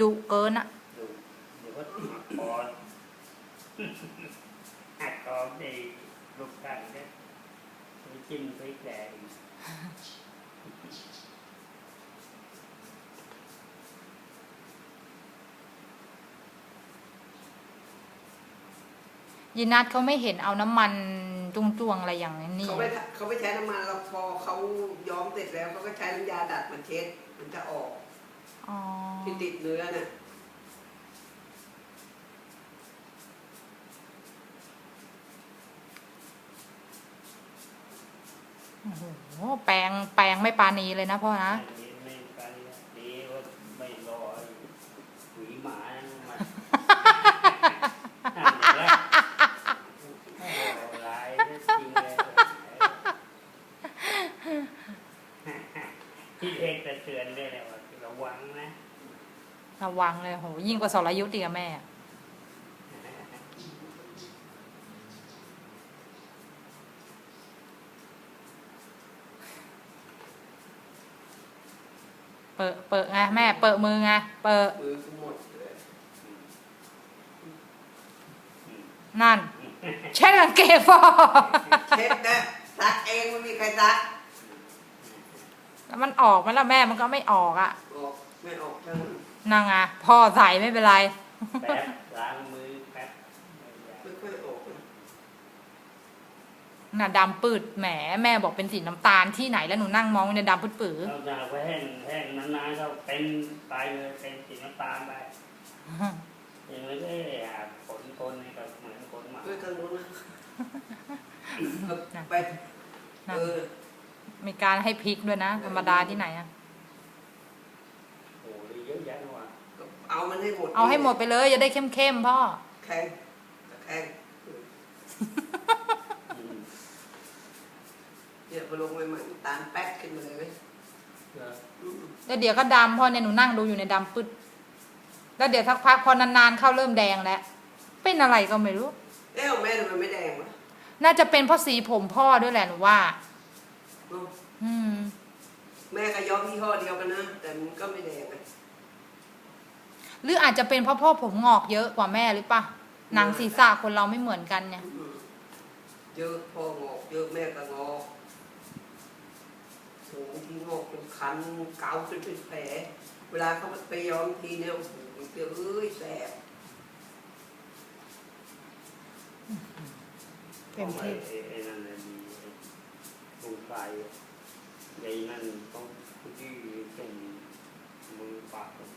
ดุเกินอะดูเดี๋ยวก็ติดคอหักคอในลูกกันเนี่ยไปจิ้มพริกแดงยีนัทเขาไม่เห็นเอาน้ำมันจุงๆอะไรอย่างนี้เขาไม่เขาไม่ใช้น้ำมันเราพอเขาย้อมเสร็จแล้วเขาก็ใช้น้ำยาดัดมันเช็ดมันจะออกอ๋อ ที่ติดเนื้อน่ะโอ้โหแปลงแปลงไม่ปราณีเลยนะพ่อนะอันนี้ไม่ไปดีว่าไม่รอหวีหมานะมันหันแล้วโอ้โหร้ายจริงเลยที่เอกจะเตือนด้วยนะว่าระวังนะ ระวังเลยโหยิ่งกว่าสรยุทธ์อีกอะแม่เปิดเปิดไงแม่ เปิดมือไงเปิดมือกูหมดเลยนั่น เช็ดกางเกงพ่อเช็ดนะซักเองไม่มีใครซักแล้วมันออกไหมล่ะแม่มันก็ไม่ออกอะออกไม่ออกทั้ง นั้นนั่งไงพ่อใส่ไม่เป็นไร แป๊บล้างมือแป๊บไม่ค่อยออกนะน่ะดำปืดแหมแม่บอกเป็นสีน้ำตาลที่ไหนแล้วหนูนั่งมองในยดำปืดปือเราจะไว้แห้งแห้งนานๆก็เป็นไปเลยเป็นสีน้ำตาลไปอย่างนี้ก็หาผลคนนี่ก็เหมือนคนหมาด้วยทางนู้นนะเอาไปนั่นเออมีการให้พริกด้วยนะ ธรรมดาที่ไหนอะโอ้ ยเยอะแยะเลยว่ะเอามันให้หมดเอาให้หมดไปเลยจะได้เข้มๆพ่อ แข็งแข็งอืมเนี่ยพอลงไปมันตาลแป๊กขึ้นมาเลยไหมเอออืมแล้วเดี๋ยวก็ดำพ่อเนี่ยหนูนั่งดูอยู่ในดำปืดแล้วเดี๋ยวสักพักพอนานๆเข้าเริ่มแดงแล้วเป็นอะไรก็ไม่รู้ เอ๊ะของแม่ทำไมไม่แดงวะน่าจะเป็นเพราะสีผมพ่อด้วยแหละหนูว่าเนอะอืม แม่ก็ย้อมยี่ห้อเดียวกันนะ แต่มันก็ไม่แดงนะ หรืออาจจะเป็นเพราะพ่อผมงอกเยอะกว่าแม่หรือปะหนังศีรษะคนเราไม่เหมือนกันเนี่ยอืมเยอะพ่องอกเยอะแม่ก็งอกโอ้โหที่งอกเป็นคันเกาขึ้นเป็นแผล เวลาเขาไปย้อมทีเนี่ยโอ้โหมันเจอเอ้ยแสบเต็มที่ไอ้ไอ้นั่นน่ะดีตรงไกลไอ้นั่นต้องที่ตรงมือปากตรง